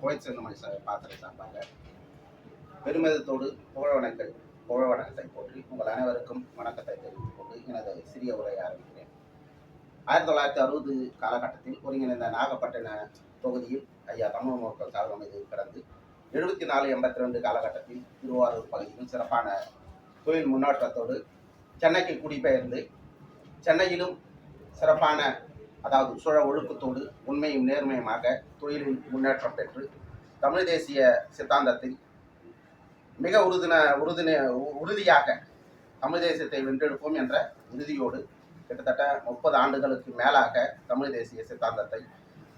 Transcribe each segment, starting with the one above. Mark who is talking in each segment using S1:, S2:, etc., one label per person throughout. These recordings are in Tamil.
S1: கோயில் செல்லுமணி பாத்திர சார்பாக பெருமிதத்தோடு புகழவணக்கை புகழவணக்கத்தை போற்றி உங்கள் அனைவருக்கும் வணக்கத்தை தெரிவித்துக் கொண்டு எனது சிறிய உரையை ஆரம்பிக்கிறேன். ஆயிரத்தி தொள்ளாயிரத்தி அறுபது காலகட்டத்தில் ஒருங்கிணைந்த நாகப்பட்டின தொகுதியில் ஐயா தமிழ் மக்கள் சார்பு மீது பிறந்து எழுபத்தி நாலு எண்பத்தி ரெண்டு காலகட்டத்தில் திருவாரூர் பகுதியில் சிறப்பான தொழில் முன்னேற்றத்தோடு சென்னைக்கு குடிபெயர்ந்து சென்னையிலும் சிறப்பான அதாவது சுழ ஒழுக்கத்தோடு உண்மையும் நேர்மையுமாக தொழிலில் முன்னேற்றம் பெற்று தமிழ் தேசிய சித்தாந்தத்தில் மிக உறுதின உறுதின உறுதியாக தமிழ் தேசியத்தை வென்றெடுப்போம் என்ற உறுதியோடு கிட்டத்தட்ட முப்பது ஆண்டுகளுக்கு மேலாக தமிழ் தேசிய சித்தாந்தத்தை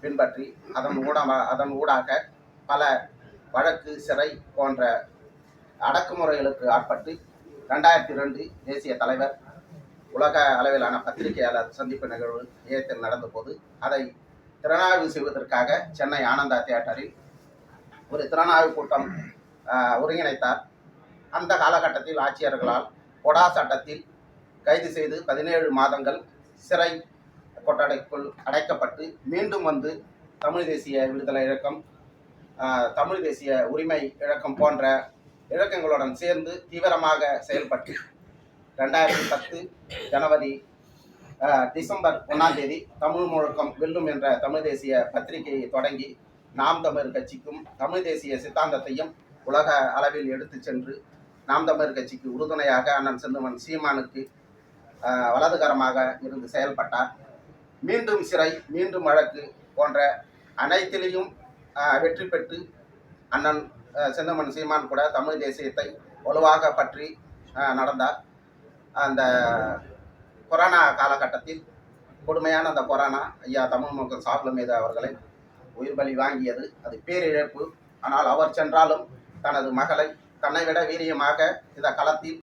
S1: பின்பற்றி அதன் ஊடமாக அதன் ஊடாக பல வழக்கு சிறை போன்ற அடக்குமுறைகளுக்கு ஆட்பட்டு ரெண்டாயிரத்தி ரெண்டு தேசிய தலைவர் உலக அளவிலான பத்திரிகையாளர் சந்திப்பு நிகழ்வு ஏத்தில் நடந்தபோது அதை திறனாய்வு செய்வதற்காக சென்னை ஆனந்தா தியேட்டரில் ஒரு திறனாய்வு கூட்டம் ஒருங்கிணைத்தார். அந்த காலகட்டத்தில் ஆட்சியர்களால் கொடா சட்டத்தில் கைது செய்து பதினேழு மாதங்கள் சிறை கொட்டடைக்குள் அடைக்கப்பட்டு மீண்டும் வந்து தமிழ் தேசிய விடுதலை இயக்கம் தமிழ் தேசிய உரிமை இழக்கம் போன்ற இழக்கங்களுடன் சேர்ந்து தீவிரமாக செயல்பட்டு ரெண்டாயிரத்தி பத்து ஜனவரி டிசம்பர் ஒன்றாம் தேதி தமிழ் முழக்கம் வெல்லும் என்ற தமிழ் தேசிய பத்திரிகையை தொடங்கி நாம் தமிழ் கட்சிக்கும் தமிழ் தேசிய சித்தாந்தத்தையும் உலக அளவில் எடுத்து சென்று நாம் தமிழ் கட்சிக்கு உறுதுணையாக அண்ணன் செல்லுமன் சீமானுக்கு வலதுகரமாக இருந்து செயல்பட்டார். மீண்டும் சிறை மீண்டும் வழக்கு போன்ற அனைத்திலையும் வெற்றி பெற்று அண்ணன் செந்தமன் சீமான் கூட தமிழ் தேசியத்தை வலுவாக பற்றி நடந்தார். அந்த கொரோனா காலகட்டத்தில் கொடுமையான அந்த கொரோனா ஐயா தமிழ் மக்கள் சாப்பிட மீது அவர்களை உயிர் பலி வாங்கியது. அது பேரிழப்பு. ஆனால் அவர் சென்றாலும் தனது மகளை தன்னை விட வீரியமாக இந்த களத்தில்